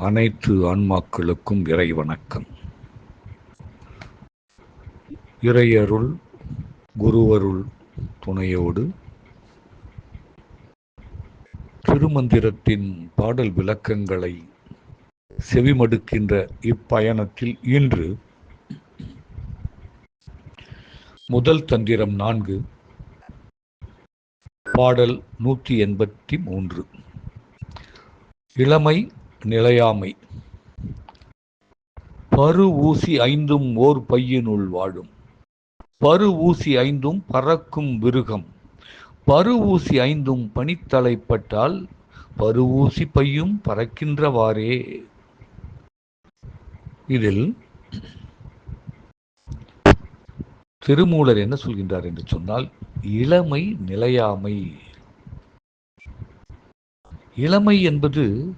அனைத்து ஆன்மாக்களுக்கும் இறை வணக்கம் இறையருள் குருவருள் துணையோடு திருமந்திரத்தின் பாடல் விளக்கங்களை செவிமடுக்கின்ற இப்பயணத்தில் இன்று முதல் தந்திரம் நான்கு பாடல் நூற்றி எண்பத்தி மூன்று. இளமை நிலையாமை. பரு ஊசி ஐந்தும் ஓர் பையினுள் வாழும். பரு ஊசி ஐந்தும் பறக்கும் விருகம். பரு ஊசி ஐந்தும் பனித்தலைப்பட்டால் பரு ஊசி பையும் பறக்கின்றவாறே. இதில் திருமூலர் என்ன சொல்கின்றார் என்று சொன்னால் இளமை நிலையாமை. இளமை என்பது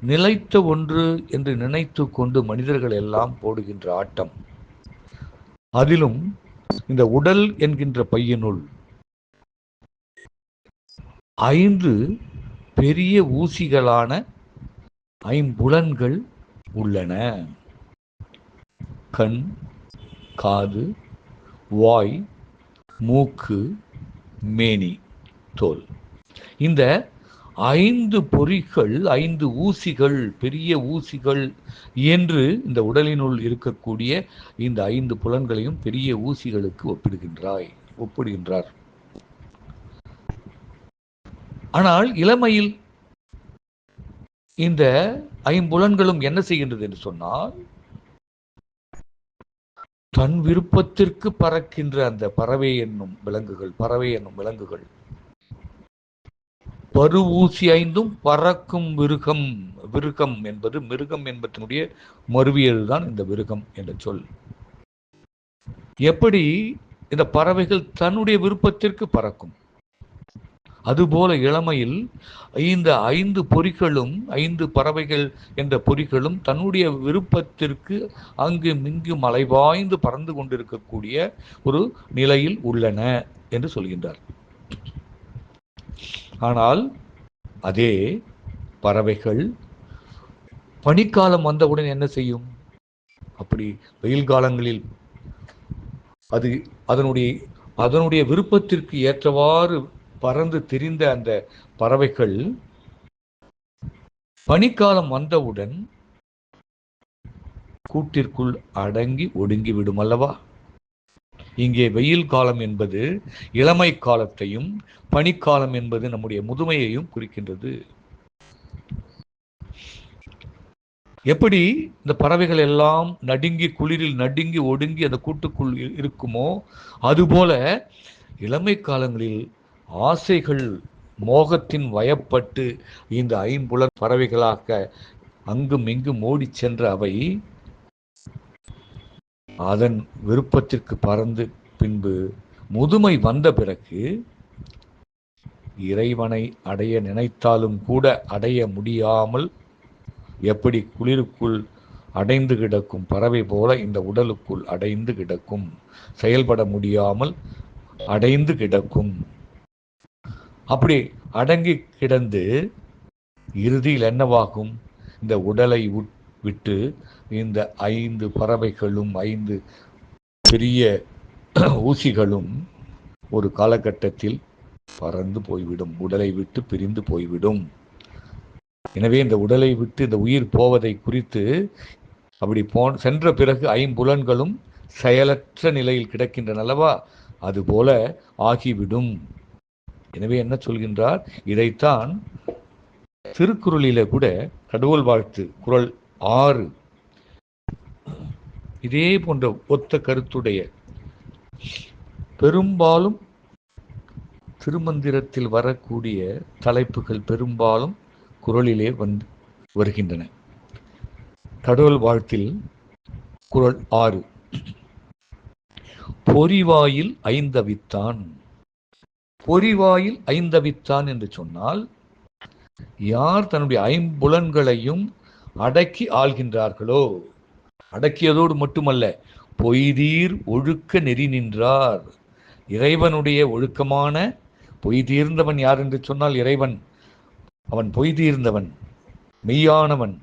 நிலைத்த ஒன்று என்று நினைத்து கொண்டு மனிதர்கள் எல்லாம் போடுகின்ற ஆட்டம். அதிலும் இந்த உடல் என்கின்ற பையனுள் ஐந்து பெரிய ஊசிகளான ஐம்புலன்கள் உள்ளன. கண் காது வாய் மூக்கு மேனி தோல். இந்த ஐந்து பொறிகள் ஐந்து ஊசிகள் பெரிய ஊசிகள் என்று இந்த உடலினுள் இருக்கக்கூடிய இந்த ஐந்து புலன்களையும் பெரிய ஊசிகளுக்கு ஒப்பிடுகின்றாய் ஒப்பிடுகின்றார். ஆனால் இளமையில் இந்த ஐம்புலன்களும் என்ன செய்கின்றது என்று சொன்னால் தன் விருப்பத்திற்கு பறக்கின்ற அந்த பறவை என்னும் விலங்குகள் பறவை என்னும் விலங்குகள் பருவூசி ஊசி ஐந்தும் பறக்கும் விருகம் விருகம் என்பது மிருகம் என்பதனுடைய மறுவியதுதான் இந்த விருகம் என்ற சொல். எப்படி இந்த பறவைகள் தன்னுடைய விருப்பத்திற்கு பறக்கும்? அதுபோல இளமையில் இந்த ஐந்து பொறிகளும் ஐந்து பறவைகள் என்ற பொறிகளும் தன்னுடைய விருப்பத்திற்கு அங்கு மிங்கு மலைவாய்ந்து பறந்து கொண்டிருக்கக்கூடிய ஒரு நிலையில் உள்ளன என்று சொல்கின்றார். ஆனால் அதே பறவைகள் பனிக்காலம் வந்தவுடன் என்ன செய்யும்? அப்படி வெயில் காலங்களில் அது அதனுடைய அதனுடைய விருப்பத்திற்கு ஏற்றவாறு பறந்து திரிந்த அந்த பறவைகள் பனிக்காலம் வந்தவுடன் கூட்டிற்குள் அடங்கி ஒடுங்கி விடும் அல்லவா? இங்கே வெயில் காலம் என்பது இளமை காலத்தையும் பனிக்காலம் என்பது நம்முடைய முதுமையையும் குறிக்கின்றது. எப்படி இந்த பறவைகள் எல்லாம் நடுங்கி குளிரில் நடுங்கி ஒடுங்கி அந்த கூட்டுக்குள் இருக்குமோ? அதுபோல இளமை காலங்களில் ஆசைகள் மோகத்தின் வயப்பட்டு இந்த ஐம்புலன் பறவைகளாக அங்கும் இங்கும் ஓடி சென்ற அவை அதன் விருப்பத்திற்கு பறந்து பின்பு முதுமை வந்த பிறகு இறைவனை அடைய நினைத்தாலும் கூட அடைய முடியாமல் எப்படி குளிருக்குள் அடைந்து கிடக்கும் பறவை போல இந்த உடலுக்குள் அடைந்து கிடக்கும். செயல்பட முடியாமல் அடைந்து கிடக்கும். அப்படி அடங்கி கிடந்து இறுதியில் என்னவாகும்? இந்த உடலை விட்டு இந்த ஐந்து பறவைகளும் ஐந்து பெரிய ஊசிகளும் ஒரு காலகட்டத்தில் பறந்து போய்விடும். உடலை விட்டு பிரிந்து போய்விடும். எனவே இந்த உடலை விட்டு இந்த உயிர் போவதை குறித்து அப்படி போ சென்ற பிறகு ஐம்புலன்களும் செயலற்ற நிலையில் கிடக்கின்றன அல்லவா? அதுபோல ஆகிவிடும். எனவே என்ன சொல்கின்றார்? இதைத்தான் திருக்குறளில கூட கடவுள் வாழ்த்து குரல் ஆறு. இதே போன்ற ஒத்த கருத்துடைய பெரும்பாலும் திருமந்திரத்தில் வரக்கூடிய தலைப்புகள் பெரும்பாலும் குரலிலே வந்து வருகின்றன. கடவுள் வாழ்த்தில் குரல் ஆறு. பொறிவாயில் ஐந்தவித்தான். பொறிவாயில் ஐந்தவித்தான் என்று சொன்னால் யார் தன்னுடைய ஐம்புலன்களையும் அடக்கி ஆள்கின்றார்களோ? அடக்கியதோடு மட்டுமல்ல பொய்தீர் ஒழுக்க நெறி நின்றார். இறைவனுடைய ஒழுக்கமான பொய் தீர்ந்தவன் யார் என்று சொன்னால் இறைவன். அவன் பொய் தீர்ந்தவன் மெய்யானவன்.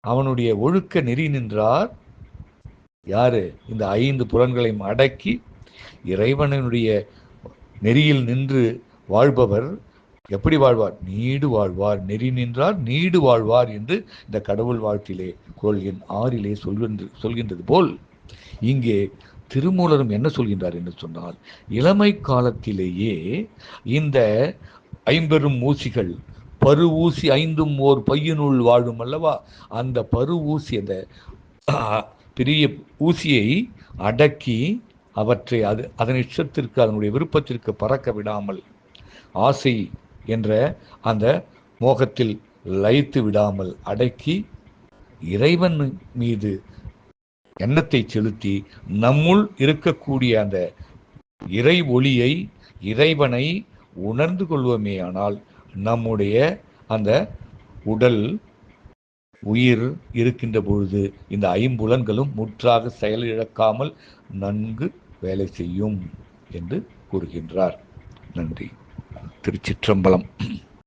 அவனுடைய ஒழுக்க நெறி நின்றார். யாரு? இந்த ஐந்து புலன்களையும் அடக்கி இறைவனுடைய நெறியில் நின்று வாழ்பவர் எப்படி வாழ்வார்? நீடு வாழ்வார். நெறி நின்றார் நீடு வாழ்வார் என்று இந்த கடவுள் வாழ்த்திலே குரல் எண் ஆறிலே சொல்கின்ற சொல்கின்றது போல் இங்கே திருமூலரும் என்ன சொல்கின்றார் என்று சொன்னால் இளமை காலத்திலேயே இந்த ஐம்பெரும் ஊசிகள் பரு ஊசி ஐந்தும் ஓர் பையனுள் வாழும் அல்லவா? அந்த பரு ஊசி அந்த பெரிய ஊசியை அடக்கி அவற்றை அது அதன் இஷ்டத்திற்கு அதனுடைய விருப்பத்திற்கு பறக்க விடாமல் ஆசை என்ற அந்த மோகத்தில் லயித்து விடாமல் அடக்கி இறைவன் மீது எண்ணத்தை செலுத்தி நம்முள் இருக்கக்கூடிய அந்த இறை ஒளியை இறைவனை உணர்ந்து கொள்வோமேயானால் நம்முடைய அந்த உடல் உயிர் இருக்கின்ற பொழுது இந்த ஐம்புலன்களும் முற்றாக செயலிழக்காமல் நன்கு வேலை செய்யும் என்று கூறுகின்றார். நன்றி. திருச்சிற்றம்பலம்.